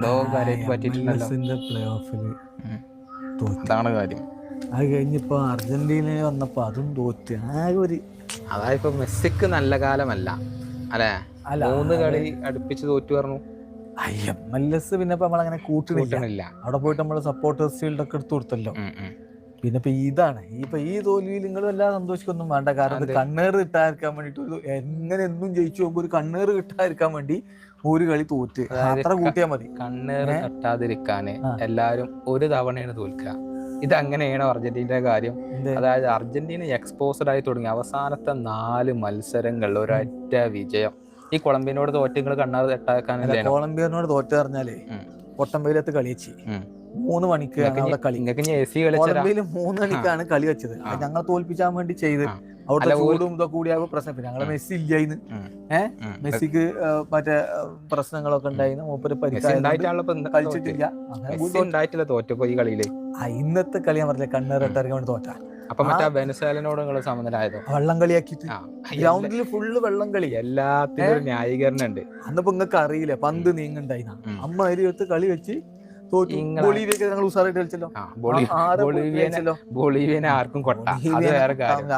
എന്തോ കാര്യമായിട്ട് പറ്റിയിട്ടുണ്ടല്ലോ. പ്ലേ ഓഫിൽ അതാണ് കാര്യം. അത് കഴിഞ്ഞിപ്പോ അർജന്റീന വന്നപ്പോ അതും തോറ്റ്. ആകെ ഒരു അതായത് ഇപ്പൊ മെസ്സിക്ക് നല്ല കാലമല്ല. അല്ലെ? മൂന്ന് കളി അടുപ്പിച്ച് തോറ്റു പറഞ്ഞു. എം എൽ എസ് പിന്നെ നമ്മൾ നമ്മളങ്ങനെ കൂട്ടണില്ല അവിടെ പോയിട്ട് നമ്മൾ സപ്പോർട്ടേഴ്സ് ഫീൽഡ് ഒക്കെ എടുത്തു കൊടുത്തല്ലോ. പിന്നെ ഇപ്പൊ ഇതാണ്. ഈ ഇപ്പൊ ഈ തോൽവിയിൽ നിങ്ങൾ എല്ലാം സന്തോഷിക്കൊന്നും വേണ്ട. കാരണം കണ്ണേറ് കിട്ടാതിരിക്കാൻ വേണ്ടിട്ട് എങ്ങനെ എന്നും ജയിച്ചു പോകുമ്പോ ഒരു കണ്ണേറ് കിട്ടാതിരിക്കാൻ വേണ്ടി ഒരു കളി തോറ്റ്. അത്ര കൂട്ടിയാ മതി. കണ്ണേറ് തട്ടാതിരിക്കാന് എല്ലാരും ഒരു തവണയാണ് തോൽക്കുക. ഇത് അങ്ങനെയാണ് അർജന്റീനയുടെ കാര്യം. അതായത് അർജന്റീന എക്സ്പോസ്ഡ് ആയി തുടങ്ങി. അവസാനത്തെ നാല് മത്സരങ്ങളിൽ ഒരൊറ്റ വിജയം. ഈ കൊളംബിയനോട് തോറ്റങ്ങൾ കണ്ണാറ് അല്ല, തട്ടാക്കാനില്ലേ കൊളംബിയനോട് തോറ്റ പറഞ്ഞാലേ. പൊട്ടമ്പയിലത്ത് കളി വെച്ച് ഉം. മൂന്ന് മണിക്ക് അവിടെ കളി. കൊളംബിയയിൽ മൂന്ന് മണിക്കാണ് കളി വെച്ചത്. ഞങ്ങൾ തോൽപ്പിച്ചാൻ വേണ്ടി ചെയ്ത് അവിടെ ചൂടും ഇതൊക്കെ കൂടിയാകുമ്പോൾ പ്രശ്നം. പിന്നെ ഞങ്ങളെ മെസ്സി ഇല്ലായിന്ന്. ഉം. ഏഹ് മെസ്സിക്ക് മറ്റേ പ്രശ്നങ്ങളൊക്കെ ഉണ്ടായിരുന്നു മൂപ്പര് കളിച്ചിട്ടില്ല. അങ്ങനെ തോറ്റപ്പോ ഈ കളിയിൽ. ഇന്നത്തെ കളി ഞാൻ പറഞ്ഞില്ല കണ്ണേറിട്ടിറങ്ങി വേണ്ടി തോറ്റ. അപ്പൊ മറ്റേ വെനസ്വേലനോട് നിങ്ങൾ സമനിലായതോ വെള്ളം കളിയാക്കിട്ട് ഗ്രൗണ്ടിൽ ഫുള്ള് വെള്ളം കളി. എല്ലാത്തിനും ന്യായീകരണം ഉണ്ട് അന്നിപ്പോ നിങ്ങൾക്ക് അറിയില്ല പന്ത് നീങ്ങണ്ടായി അമ്മ അരി എടുത്ത് കളി വെച്ച് ബൊളീവിയൊക്കെ ഞങ്ങൾ ഉസാറായിട്ട് കളിച്ചല്ലോ. ബൊളീവിയനെ ആർക്കും കൊട്ട. അത് വേറെ കാര്യം.